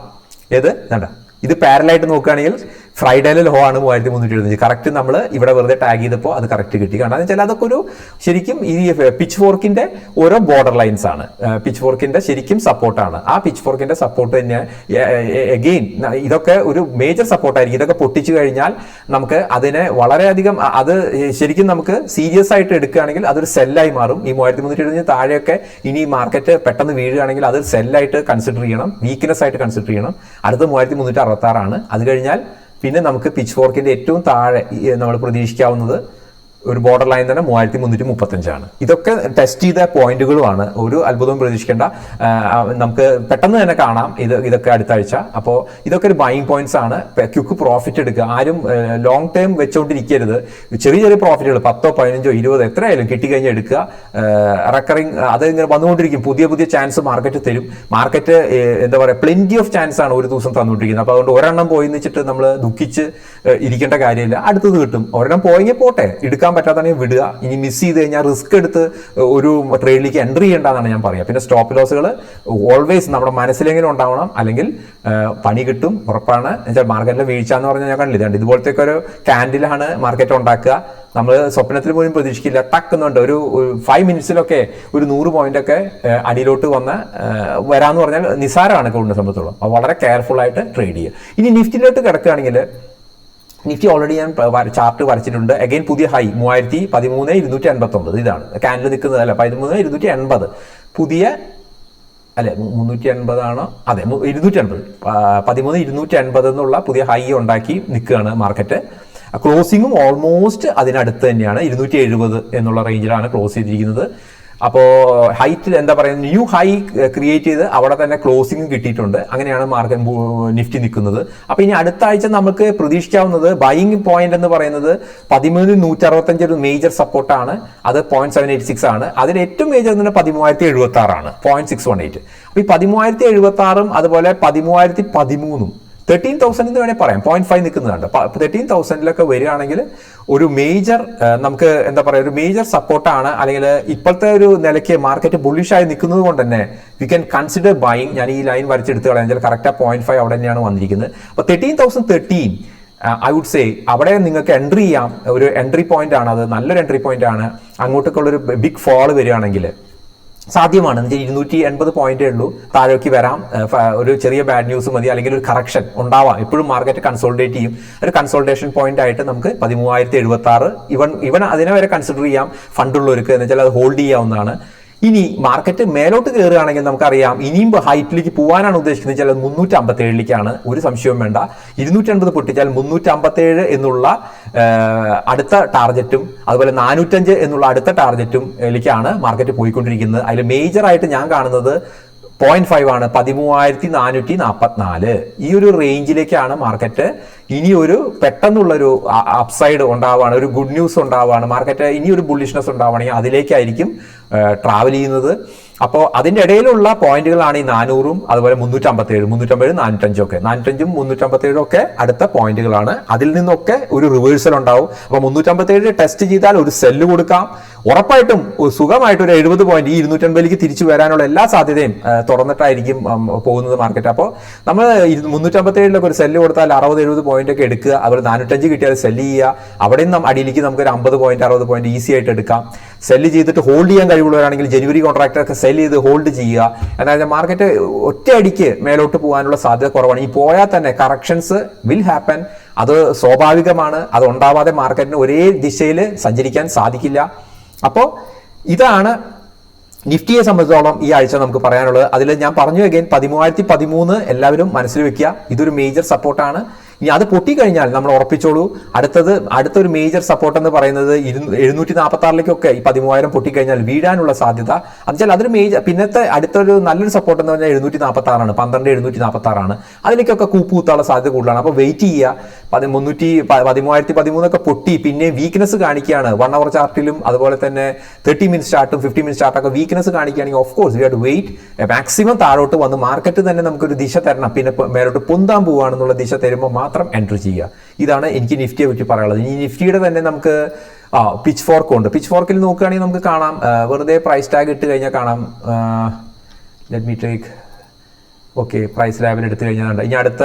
[SPEAKER 1] ഏത്? വേണ്ട ഇത് പാരലായിട്ട് നോക്കുകയാണെങ്കിൽ ഫ്രൈഡേയിലെ ലോ ആണ് മൂവായിരത്തി മുന്നൂറ്റി എഴുപത്തഞ്ച് കറക്റ്റ് നമ്മൾ ഇവിടെ വെറുതെ ടാഗ് ചെയ്തപ്പോൾ അത് കറക്റ്റ് കിട്ടി. കാരണം എന്ന് വെച്ചാൽ അതൊക്കെ ഒരു ശരിക്കും ഈ പിച്ച് ഫോർക്കിന്റെ ഓരോ ബോർഡർ ലൈൻസ് ആണ്. പിച്ച് ഫോർക്കിന്റെ ശരിക്കും സപ്പോർട്ടാണ് ആ പിച്ച് ഫോർക്കിന്റെ സപ്പോർട്ട് തന്നെ എഗെയിൻ ഇതൊക്കെ ഒരു മേജർ സപ്പോർട്ടായിരിക്കും ഇതൊക്കെ പൊട്ടിച്ചു കഴിഞ്ഞാൽ നമുക്ക് അതിനെ വളരെയധികം അത് ശരിക്കും നമുക്ക് സീരിയസ് ആയിട്ട് എടുക്കുകയാണെങ്കിൽ അതൊരു സെല്ലായി മാറും. ഈ മൂവായിരത്തി മുന്നൂറ്റി എഴുപത്തഞ്ച് താഴെയൊക്കെ ഇനി മാർക്കറ്റ് പെട്ടെന്ന് വീഴുകയാണെങ്കിൽ അത് സെല്ലായിട്ട് കൺസിഡർ ചെയ്യണം. വീക്ക്നെസ് ആയിട്ട് കൺസിഡർ ചെയ്യണം. അടുത്ത മൂവായിരത്തി മുന്നൂറ്റി അറുപത്തി ആറാണ് അത് കഴിഞ്ഞാൽ പിന്നെ നമുക്ക് പിച്ച് ഫോർക്കിന്റെ ഏറ്റവും താഴെ നമ്മൾ പ്രതീക്ഷിക്കാവുന്നത് ഒരു ബോർഡർ ലൈൻ തന്നെ മൂവായിരത്തി മുന്നൂറ്റി മുപ്പത്തഞ്ചാണ് ഇതൊക്കെ ടെസ്റ്റ് ചെയ്ത പോയിന്റുകളുമാണ്. ഒരു അത്ഭുതവും പ്രതീക്ഷിക്കേണ്ട. നമുക്ക് പെട്ടെന്ന് തന്നെ കാണാം. ഇത് ഇതൊക്കെ അടുത്ത ആഴ്ച. അപ്പോൾ ഇതൊക്കെ ഒരു ബൈങ് പോയിന്റ്സ് ആണ്. ക്യുക്ക് പ്രോഫിറ്റ് എടുക്കുക. ആരും ലോങ് ടേം വെച്ചുകൊണ്ടിരിക്കരുത് ചെറിയ ചെറിയ പ്രോഫിറ്റുകൾ പത്തോ പതിനഞ്ചോ ഇരുപതോ എത്രയായാലും കിട്ടിക്കഴിഞ്ഞാൽ എടുക്കുക. റെക്കറിങ് അത് ഇങ്ങനെ വന്നുകൊണ്ടിരിക്കും. പുതിയ പുതിയ ചാൻസ് മാർക്കറ്റ് തരും. മാർക്കറ്റ് എന്താ പറയുക പ്ലെന്റി ഓഫ് ചാൻസ് ആണ് ഒരു ദിവസം തന്നുകൊണ്ടിരിക്കുന്നത്. അപ്പോൾ അതുകൊണ്ട് ഒരെണ്ണം പോയി വെച്ചിട്ട് നമ്മൾ ദുഃഖിച്ച് ഇരിക്കേണ്ട കാര്യമില്ല. അടുത്തത് കിട്ടും. ഒരെണ്ണം പോയെങ്കിൽ പോട്ടെ. എടുക്കാൻ പറ്റാത്താണെങ്കിൽ വിടുക. ഇനി മിസ് ചെയ്ത് കഴിഞ്ഞാൽ റിസ്ക് എടുത്ത് ഒരു ട്രേഡിലേക്ക് എൻട്രി ചെയ്യേണ്ടതാണ് ഞാൻ പറയുക. പിന്നെ സ്റ്റോപ്പ് ലോസുകൾ ഓൾവേസ് നമ്മുടെ മനസ്സിലെങ്കിലും ഉണ്ടാവണം. അല്ലെങ്കിൽ പണി കിട്ടും ഉറപ്പാണ്. എന്നുവെച്ചാൽ മാർക്കറ്റിലെ വീഴ്ച എന്ന് പറഞ്ഞാൽ ഞാൻ കണ്ടില്ല? ഇതുപോലത്തെ ഒരു ക്യാൻഡിലാണ് മാർക്കറ്റ് ഉണ്ടാക്കുക. നമ്മൾ സ്വപ്നത്തിൽ പോലും പ്രതീക്ഷിക്കില്ല. ടക്ക് എന്നുണ്ട് ഒരു ഫൈവ് മിനിറ്റ്സിലൊക്കെ ഒരു നൂറ് പോയിന്റ് ഒക്കെ അടിയിലോട്ട് വന്ന് വരാമെന്ന് പറഞ്ഞാൽ നിസാരമാണ് കൂടുതൽ സംബന്ധിച്ചോളം. വളരെ കെയർഫുൾ ആയിട്ട് ട്രേഡ് ചെയ്യുക. ഇനി നിഫ്റ്റിയിലോട്ട് കിടക്കുകയാണെങ്കിൽ നിഫ്റ്റി ഓൾറെഡി ഞാൻ ചാർട്ട് വരച്ചിട്ടുണ്ട്. അഗൈൻ പുതിയ ഹൈ മൂവായിരത്തി പതിമൂന്ന് ഇരുന്നൂറ്റി എൺപത്തി ഒമ്പത് ഇതാണ്. കാൻഡിൽ നിൽക്കുന്നത് അല്ല പതിമൂന്ന് ഇരുന്നൂറ്റി എൺപത് പുതിയ അല്ലെ മുന്നൂറ്റി എൺപതാണോ അതെ ഇരുന്നൂറ്റി എൺപത് പതിമൂന്ന് ഇരുന്നൂറ്റി എൺപത് എന്നുള്ള പുതിയ ഹൈ ഉണ്ടാക്കി നിൽക്കുകയാണ് മാർക്കറ്റ് ക്ലോസിങ്ങും ഓൾമോസ്റ്റ് അതിനടുത്ത് തന്നെയാണ്. ഇരുന്നൂറ്റി എഴുപത് എന്നുള്ള റേഞ്ചിലാണ് ക്ലോസ് ചെയ്തിരിക്കുന്നത്. അപ്പോൾ ഹൈറ്റിൽ എന്താ പറയുക ന്യൂ ഹൈ ക്രിയേറ്റ് ചെയ്ത് അവിടെ തന്നെ ക്ലോസിംഗ് കിട്ടിയിട്ടുണ്ട്. അങ്ങനെയാണ് മാർക്കറ്റ് നിഫ്റ്റി നിൽക്കുന്നത്. അപ്പോൾ ഇനി അടുത്ത ആഴ്ച നമുക്ക് പ്രതീക്ഷിക്കാവുന്നത് ബൈയിങ് പോയിന്റ് എന്ന് പറയുന്നത് പതിമൂന്ന് നൂറ്റി ഒരു മേജർ സപ്പോർട്ടാണ് അത് പോയിന്റ് സെവൻ എയ്റ്റ് സിക്സ് ആണ്. അതിൽ ഏറ്റവും മേജർ എന്ന് പറഞ്ഞാൽ പതിമൂവായിരത്തി എഴുപത്തി ആറാണ് പോയിന്റ് സിക്സ് വൺ എയ്റ്റ് അപ്പോൾ ഈ പതിമൂവായിരത്തി എഴുപത്തി ആറും അതുപോലെ പതിമൂവായിരത്തി പതിമൂന്നും തേർട്ടീൻ തൗസൻഡ് എന്ന് വേണേൽ പറയാം. പോയിന്റ് ഫൈവ് നിൽക്കുന്നതാണ്. തേർട്ടീൻ തൗസൻഡിലൊക്കെ വരികയാണെങ്കിൽ ഒരു മേജർ നമുക്ക് എന്താ പറയുക ഒരു മേജർ സപ്പോർട്ടാണ് അല്ലെങ്കിൽ ഇപ്പോഴത്തെ ഒരു നിലയ്ക്ക് മാർക്കറ്റ് ബുള്ളിഷായി നിൽക്കുന്നത് കൊണ്ട് തന്നെ വി ക്യാൻ കൺസിഡർ ബൈങ് ഞാൻ ഈ ലൈൻ വരച്ചെടുത്ത് കളയാൻ കറക്റ്റ് ആ പോയിന്റ് ഫൈവ് അവിടെ തന്നെയാണ് വന്നിരിക്കുന്നത്. അപ്പോൾ thirteen thousand thirteen I would say അവിടെ നിങ്ങൾക്ക് എൻട്രി ചെയ്യാം. ഒരു എൻട്രി പോയിന്റ് ആണ്. അത് നല്ലൊരു എൻട്രി പോയിന്റ് ആണ്. അങ്ങോട്ടേക്കുള്ളൊരു ബിഗ് ഫോൾ വരികയാണെങ്കിൽ സാധ്യമാണ്. എന്ന് വെച്ചാൽ ഇരുന്നൂറ്റി എൺപത് പോയിന്റേ ഉള്ളൂ. താഴേക്ക് വരാം. ഒരു ചെറിയ ബാഡ് ന്യൂസ് മതി. അല്ലെങ്കിൽ ഒരു കറക്ഷൻ ഉണ്ടാവാം. എപ്പോഴും മാർക്കറ്റ് കൺസോൾട്ടേറ്റ് ചെയ്യും. ഒരു കൺസോൾട്ടേഷൻ പോയിന്റ് ആയിട്ട് നമുക്ക് പതിമൂവായിരത്തി എഴുപത്തി ആറ് ഇവൻ ഇവൻ അതിനെ വരെ കൺസിഡർ ചെയ്യാം. ഫണ്ടുള്ളവർക്ക് എന്ന് വെച്ചാൽ അത് ഹോൾഡ് ചെയ്യാവുന്നതാണ്. ഇനി മാർക്കറ്റ് മേലോട്ട് കയറുകയാണെങ്കിൽ നമുക്കറിയാം. ഇനിയും ഹൈറ്റിലേക്ക് പോകാനാണ് ഉദ്ദേശിക്കുന്നത്. ചില മുന്നൂറ്റി അമ്പത്തി ഏഴിലേക്കാണ് ഒരു സംശയവും വേണ്ട. ഇരുന്നൂറ്റി അൻപത് പൊട്ടിച്ചാൽ മുന്നൂറ്റി അമ്പത്തി ഏഴ് എന്നുള്ള അടുത്ത ടാർഗറ്റും അതുപോലെ നാനൂറ്റഞ്ച് എന്നുള്ള അടുത്ത ടാർഗറ്റും ലേക്കാണ് മാർക്കറ്റ് പോയിക്കൊണ്ടിരിക്കുന്നത്. അതിൽ മേജർ ആയിട്ട് ഞാൻ കാണുന്നത് പോയിന്റ് ഫൈവ് ആണ്. പതിമൂവായിരത്തി നാനൂറ്റി നാൽപ്പത്തിനാല് ഈ ഒരു റേഞ്ചിലേക്കാണ് മാർക്കറ്റ് ഇനി ഒരു പെട്ടെന്നുള്ളൊരു അപ്സൈഡ് ഉണ്ടാവുകയാണ് ഒരു ഗുഡ് ന്യൂസ് ഉണ്ടാവുകയാണ് മാർക്കറ്റ് ഇനി ഒരു ബുള്ളിഷ്നെസ് ഉണ്ടാവുകയാണെങ്കിൽ അതിലേക്കായിരിക്കും ട്രാവൽ ചെയ്യുന്നത്. അപ്പോൾ അതിന്റെ ഇടയിലുള്ള പോയിന്റുകളാണ് ഈ നാനൂറും അതുപോലെ മുന്നൂറ്റമ്പത്തേഴ് മുന്നൂറ്റമ്പത് നാനൂറ്റഞ്ചും ഒക്കെ നാനൂറ്റഞ്ചും മുന്നൂറ്റമ്പത്തേഴും ഒക്കെ അടുത്ത പോയിന്റുകളാണ്. അതിൽ നിന്നൊക്കെ ഒരു റിവേഴ്സൽ ഉണ്ടാവും. അപ്പൊ മുന്നൂറ്റമ്പത്തേഴ് ടെസ്റ്റ് ചെയ്താൽ ഒരു സെല്ല് കൊടുക്കാം. ഉറപ്പായിട്ടും സുഖമായിട്ട് ഒരു എഴുപത് പോയിന്റ് ഈ ഇരുന്നൂറ്റമ്പതിലേക്ക് തിരിച്ചു വരാനുള്ള എല്ലാ സാധ്യതയും തുറന്നിട്ടായിരിക്കും പോകുന്നത് മാർക്കറ്റ് അപ്പോൾ നമ്മൾ മുന്നൂറ്റമ്പത്തേഴിലൊക്കെ ഒരു സെല്ല് കൊടുത്താൽ അറുപത് എഴുപത് പോയിന്റ് ഒക്കെ എടുക്കുക. അതുപോലെ നാനൂറ്റഞ്ച് കിട്ടിയാൽ സെല്ല് ചെയ്യുക. അവിടെയും അടിയിലേക്ക് നമുക്ക് ഒരു അമ്പത് പോയിന്റ് അറുപത് പോയിന്റ് ഈസി ആയിട്ട് എടുക്കാം. സെല്ല് ചെയ്തിട്ട് ഹോൾഡ് ചെയ്യാൻ കഴിവുള്ളവരാണെങ്കിൽ ജനുവരി കോൺട്രാക്ടറൊക്കെ സെൽ ചെയ്ത് ഹോൾഡ് ചെയ്യുക. അതായത് മാർക്കറ്റ് ഒറ്റയടിക്ക് മേലോട്ട് പോകാനുള്ള സാധ്യത കുറവാണ്. ഈ പോയാൽ തന്നെ കറക്ഷൻസ് വിൽ ഹാപ്പൻ അത് സ്വാഭാവികമാണ്. അത് ഉണ്ടാവാതെ മാർക്കറ്റിന് ഒരേ ദിശയിൽ സഞ്ചരിക്കാൻ സാധിക്കില്ല. അപ്പോൾ ഇതാണ് നിഫ്റ്റിയെ സംബന്ധിച്ചോളം ഈ ആഴ്ച നമുക്ക് പറയാനുള്ളത്. അതിൽ ഞാൻ പറഞ്ഞു അഗൈൻ പതിമൂവായിരത്തി പതിമൂന്ന് എല്ലാവരും മനസ്സിൽ വെക്കുക. ഇതൊരു മേജർ സപ്പോർട്ടാണ് ഇനി അത് പൊട്ടിക്കഴിഞ്ഞാൽ നമ്മൾ ഉറപ്പിച്ചോളൂ. അടുത്തത് അടുത്തൊരു മേജർ സപ്പോർട്ട് എന്ന് പറയുന്നത് എഴുന്നൂറ്റി നാൽപ്പത്തി ആറിലേക്കൊക്കെ ഈ പതിമൂവായിരം പൊട്ടിക്കഴിഞ്ഞാൽ വീഴാനുള്ള സാധ്യത. എന്നുവെച്ചാൽ അതൊരു മേജർ പിന്നത്തെ അടുത്തൊരു നല്ലൊരു സപ്പോർട്ട് എന്ന് പറഞ്ഞാൽ എഴുന്നൂറ്റി നാൽപ്പത്തി ആറാണ് പന്ത്രണ്ട് എഴുന്നൂറ്റി നാൽപ്പത്തി ആറാണ് അതിലേക്കൊക്കെ കൂപ്പുകൂത്താനുള്ള സാധ്യത കൂടുതലാണ്. അപ്പോൾ വെയിറ്റ് ചെയ്യുക. മുന്നൂറ്റി പതിമൂവായിരത്തി പതിമൂന്നൊക്കെ പൊട്ടി പിന്നെ വീക്ക്നെസ് കാണിക്കുകയാണ്. വൺ അവർ ചാർട്ടിലും അതുപോലെ തന്നെ തേർട്ടി മിനിറ്റ് ചാർട്ടും ഫിഫ്റ്റി മിനിറ്റ് ചാർട്ടൊക്കെ weakness കാണിക്കുകയാണെങ്കിൽ of course we had wait maximum താഴോട്ട് വന്ന് മാർക്കറ്റ് തന്നെ നമുക്കൊരു ദിശ തരണം. പിന്നെ മേലോട്ട് പൊന്താൻ പോവുകയാണെന്നുള്ള ദിശ തരുമ്പോൾ മാത്രം എൻട്രി ചെയ്യുക. ഇതാണ് എനിക്ക് നിഫ്റ്റിയെ പറ്റി പറയാനുള്ളത്. ഇനി നിഫ്റ്റിയുടെ തന്നെ നമുക്ക് ആ പിച്ച് ഫോർക്ക് ഉണ്ട്. പിച്ച് ഫോർക്കിൽ നോക്കുകയാണെങ്കിൽ നമുക്ക് കാണാം വെറുതെ പ്രൈസ് ടാഗ് ഇട്ട് കഴിഞ്ഞാൽ കാണാം let me take okay price ലാബിൽ എടുത്തു കഴിഞ്ഞാൽ ഇനി അടുത്ത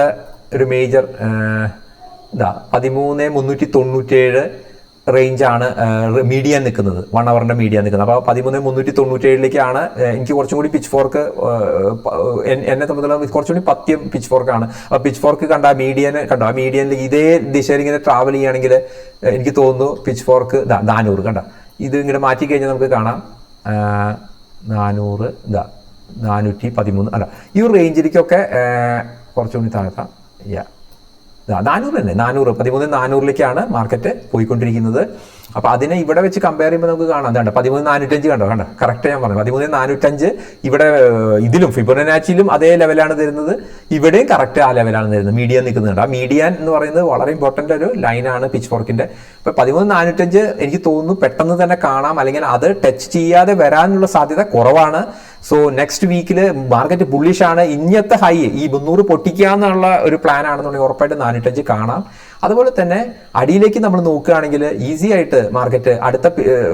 [SPEAKER 1] ഒരു മേജർ ഇതാ പതിമൂന്ന് മുന്നൂറ്റി തൊണ്ണൂറ്റേഴ് റേഞ്ചാണ് മീഡിയ നിൽക്കുന്നത്. വൺ അവറിന്റെ മീഡിയ നിൽക്കുന്നത്. അപ്പോൾ പതിമൂന്ന് മുന്നൂറ്റി തൊണ്ണൂറ്റേഴിലേക്കാണ് എനിക്ക് കുറച്ചും കൂടി പിച്ച് ഫോർക്ക് എന്നെ സംബന്ധിച്ചിടത്തോളം കുറച്ചും കൂടി പത്യം പിച്ച് ഫോർക്കാണ് അപ്പോൾ പിച്ച് ഫോർക്ക് കണ്ട മീഡിയനെ കണ്ടോ? ആ മീഡിയനിൽ ഇതേ ദിശയിൽ ഇങ്ങനെ ട്രാവൽ ചെയ്യുകയാണെങ്കിൽ എനിക്ക് തോന്നുന്നു പിച്ച് ഫോർക്ക് നാനൂറ് കണ്ട? ഇത് ഇങ്ങനെ മാറ്റി കഴിഞ്ഞാൽ നമുക്ക് കാണാം. നാനൂറ് ഇതാ നാനൂറ്റി പതിമൂന്ന് അല്ല ഈ റേഞ്ചിലേക്കൊക്കെ കുറച്ചും കൂടി താഴ്ത്താം. യാ നാനൂറ് തന്നെ നാനൂറ്. പതിമൂന്ന് നാനൂറിലേക്കാണ് മാർക്കറ്റ് പോയിക്കൊണ്ടിരിക്കുന്നത്. അപ്പോൾ അതിനെ ഇവിടെ വെച്ച് കമ്പയർ ചെയ്യുമ്പോൾ നമുക്ക് കാണാം. കണ്ടോ പതിമൂന്ന് നാനൂറ്റഞ്ച് കണ്ടോ? കണ്ടോ? കറക്റ്റ് ഞാൻ പറഞ്ഞു. പതിമൂന്ന് നാനൂറ്റഞ്ച് ഇവിടെ ഇതിലും ഫിബോനാച്ചിലും അതേ ലെവലാണ് തരുന്നത്. ഇവിടെയും കറക്റ്റ് ആ ലെവലാണ് തരുന്നത്. മീഡിയൻ നിൽക്കുന്നുണ്ട്. ആ മീഡിയൻ എന്ന് പറയുന്നത് വളരെ ഇമ്പോർട്ടന്റ് ഒരു ലൈനാണ് പിച്ച് ഫോർക്കിന്റെ അപ്പോൾ പതിമൂന്ന് നാനൂറ്റഞ്ച് എനിക്ക് തോന്നുന്നു പെട്ടെന്ന് തന്നെ കാണാം. അല്ലെങ്കിൽ അത് ടച്ച് ചെയ്യാതെ വരാനുള്ള സാധ്യത കുറവാണ്. സോ നെക്സ്റ്റ് വീക്കിൽ മാർക്കറ്റ് ബുള്ളിഷ് ആണ്. ഇന്നത്തെ ഹൈ ഈ മുന്നൂറ് പൊട്ടിക്കുക എന്നുള്ള ഒരു പ്ലാൻ ആണെന്നുണ്ടെങ്കിൽ ഉറപ്പായിട്ട് നാനൂറ്റഞ്ച് കാണാം. അതുപോലെ തന്നെ അടിയിലേക്ക് നമ്മൾ നോക്കുകയാണെങ്കിൽ ഈസി ആയിട്ട് മാർക്കറ്റ് അടുത്ത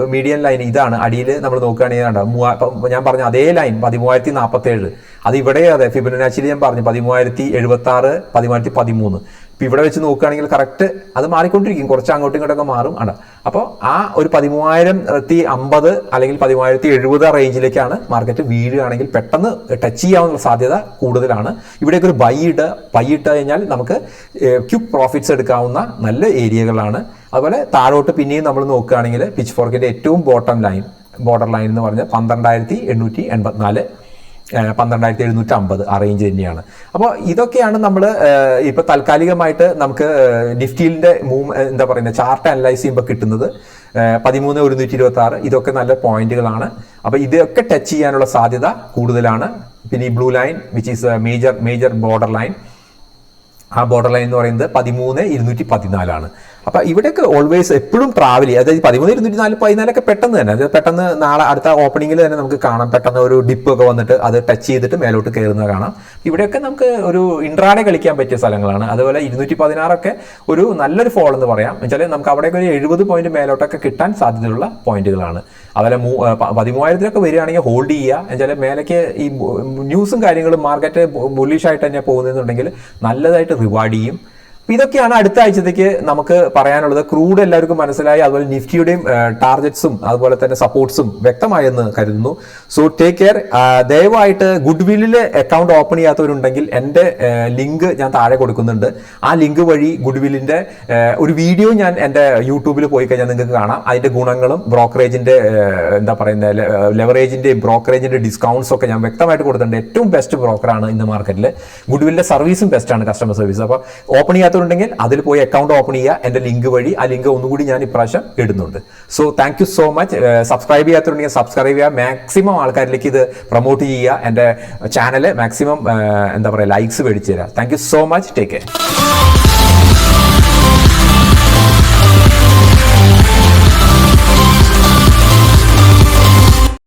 [SPEAKER 1] മീഡിയം ലൈൻ ഇതാണ്. അടിയിൽ നമ്മൾ നോക്കുകയാണെങ്കിൽ മൂവാ- ഞാൻ പറഞ്ഞ അതേ ലൈൻ പതിമൂവായിരത്തി നാൽപ്പത്തി ഏഴ് അത് ഇവിടെ അതെ ഫിബനാച്ചിൽ ഞാൻ പറഞ്ഞു പതിമൂവായിരത്തി എഴുപത്തി ആറ് പതിമൂവായിരത്തി പതിമൂന്ന് ഇപ്പൊ ഇവിടെ വെച്ച് നോക്കുകയാണെങ്കിൽ കറക്റ്റ് അത് മാറിക്കൊണ്ടിരിക്കും. കുറച്ച് അങ്ങോട്ടും ഇങ്ങോട്ടൊക്കെ മാറും ആണ്. അപ്പോൾ ആ ഒരു പതിമൂവായിരത്തി അമ്പത് അല്ലെങ്കിൽ പതിമൂവായിരത്തി എഴുപത് റേഞ്ചിലേക്കാണ് മാർക്കറ്റ് വീഴുകയാണെങ്കിൽ പെട്ടെന്ന് ടച്ച് ചെയ്യാവുന്ന സാധ്യത കൂടുതലാണ്. ഇവിടേക്ക് ഒരു ബൈ ഇട്ട് ബൈ ഇട്ട് കഴിഞ്ഞാൽ നമുക്ക് ക്യുക്ക് പ്രോഫിറ്റ്സ് എടുക്കാവുന്ന നല്ല ഏരിയകളാണ്. അതുപോലെ താഴോട്ട് പിന്നെയും നമ്മൾ നോക്കുകയാണെങ്കിൽ പിച്ച് ഫോർക്കിന്റെ ഏറ്റവും ബോട്ടം ലൈൻ ബോർഡർ ലൈൻ എന്ന് പറഞ്ഞാൽ പന്ത്രണ്ടായിരത്തി എണ്ണൂറ്റി എൺപത്തിനാല് പന്ത്രണ്ടായിരത്തി എഴുന്നൂറ്റി അമ്പത് ആ റേഞ്ച് തന്നെയാണ്. അപ്പോൾ ഇതൊക്കെയാണ് നമ്മൾ ഇപ്പൊ താൽക്കാലികമായിട്ട് നമുക്ക് നിഫ്റ്റിയിലിന്റെ മൂവ് എന്താ പറയുന്നത് ചാർട്ട് അനലൈസ് ചെയ്യുമ്പോൾ കിട്ടുന്നത് പതിമൂന്ന് ഒരുന്നൂറ്റി ഇരുപത്തി ആറ് ഇതൊക്കെ നല്ല പോയിന്റുകളാണ്. അപ്പോൾ ഇതൊക്കെ ടച്ച് ചെയ്യാനുള്ള സാധ്യത കൂടുതലാണ്. പിന്നെ ഈ blue line which is major major border line ആ ബോർഡർ ലൈൻ എന്ന് പറയുന്നത് പതിമൂന്ന് ഇരുന്നൂറ്റി പതിനാലാണ്. അപ്പൊ ഇവിടെയൊക്കെ ഓൾവേസ് എപ്പോഴും ട്രാവൽ ചെയ്യുക. അതായത് പതിമൂന്ന് ഇരുന്നൂറ്റി നാല് പതിനാലൊക്കെ പെട്ടെന്ന് തന്നെ. അത് പെട്ടെന്ന് നാളെ അടുത്ത ഓപ്പണിംഗിൽ തന്നെ നമുക്ക് കാണാം. പെട്ടെന്ന് ഒരു ഡിപ്പ് ഒക്കെ വന്നിട്ട് അത് ടച്ച് ചെയ്തിട്ട് മേലോട്ട് കയറുന്നത് കാണാം. ഇവിടെയൊക്കെ നമുക്ക് ഒരു ഇൻട്രാഡെ കളിക്കാൻ പറ്റിയ സ്ഥലങ്ങളാണ്. അതുപോലെ ഇരുന്നൂറ്റി പതിനാറൊക്കെ ഒരു നല്ലൊരു ഫോൾ എന്ന് പറയാം. വെച്ചാൽ നമുക്ക് അവിടെയൊക്കെ ഒരു എഴുപത് പോയിന്റ് മേലോട്ടൊക്കെ കിട്ടാൻ സാധ്യതയുള്ള പോയിന്റുകളാണ് അതുപോലെ മൂ- പതിമൂവായിരത്തിലൊക്കെ വരികയാണെങ്കിൽ ഹോൾഡ് ചെയ്യുക. എന്നുവെച്ചാൽ മേലേക്ക് ഈ ന്യൂസും കാര്യങ്ങളും മാർക്കറ്റ് ബുള്ളിഷായിട്ട് തന്നെ പോകുന്നുണ്ടെങ്കിൽ നല്ലതായിട്ട് റിവാർഡ് ചെയ്യും. അപ്പൊ ഇതൊക്കെയാണ് അടുത്ത ആഴ്ചത്തേക്ക് നമുക്ക് പറയാനുള്ളത്. ക്രൂഡ് എല്ലാവർക്കും മനസ്സിലായി അതുപോലെ നിഫ്റ്റിയുടെയും ടാർഗറ്റ്സും അതുപോലെ തന്നെ സപ്പോർട്ട്സും വ്യക്തമായെന്ന് കരുതുന്നു. സോ ടേക്ക് കെയർ ദയവായിട്ട് ഗുഡ് വില്ലിൽ അക്കൗണ്ട് ഓപ്പൺ ചെയ്യാത്തവരുണ്ടെങ്കിൽ എന്റെ ലിങ്ക് ഞാൻ താഴെ കൊടുക്കുന്നുണ്ട്. ആ ലിങ്ക് വഴി ഗുഡ് വില്ലിന്റെ ഒരു വീഡിയോ ഞാൻ എന്റെ യൂട്യൂബിൽ പോയി കഴിഞ്ഞാൽ നിങ്ങൾക്ക് കാണാം. അതിന്റെ ഗുണങ്ങളും ബ്രോക്കറേജിന്റെ എന്താ പറയുന്നത് ലെവറേജിന്റെ ബ്രോക്കറേജിന്റെ ഡിസ്കൗണ്ട്സ് ഒക്കെ ഞാൻ വ്യക്തമായിട്ട് കൊടുത്തിട്ടുണ്ട്. ഏറ്റവും ബെസ്റ്റ് ബ്രോക്കറാണ് ഇന്ന് മാർക്കറ്റിൽ ഗുഡ് വില്ലിന്റെ സർവീസും ബെസ്റ്റാണ് കസ്റ്റമർ സർവീസ് അപ്പോൾ ഓപ്പൺ ചെയ്യാത്തവരുണ്ടെങ്കിൽ അതിൽ പോയി അക്കൗണ്ട് ഓപ്പൺ ചെയ്യുക. എന്റെ ലിങ്ക് വഴി ആ ലിങ്ക് ഒന്നുകൂടി ഞാൻ ഇപ്രാവശ്യം ഇടുന്നുണ്ട്. So thank you so much subscribe ചെയ്യാത്തവരുണ്ടെങ്കിൽ സബ്സ്ക്രൈബ് ചെയ്യുക. മാക്സിമം ആൾക്കാരിലേക്ക് ഇത് പ്രൊമോട്ട് ചെയ്യുക. എന്റെ ചാനൽ മാക്സിമം എന്താ പറയുക ലൈക്സ് മേടിച്ചു തരാം. Thank you so much take care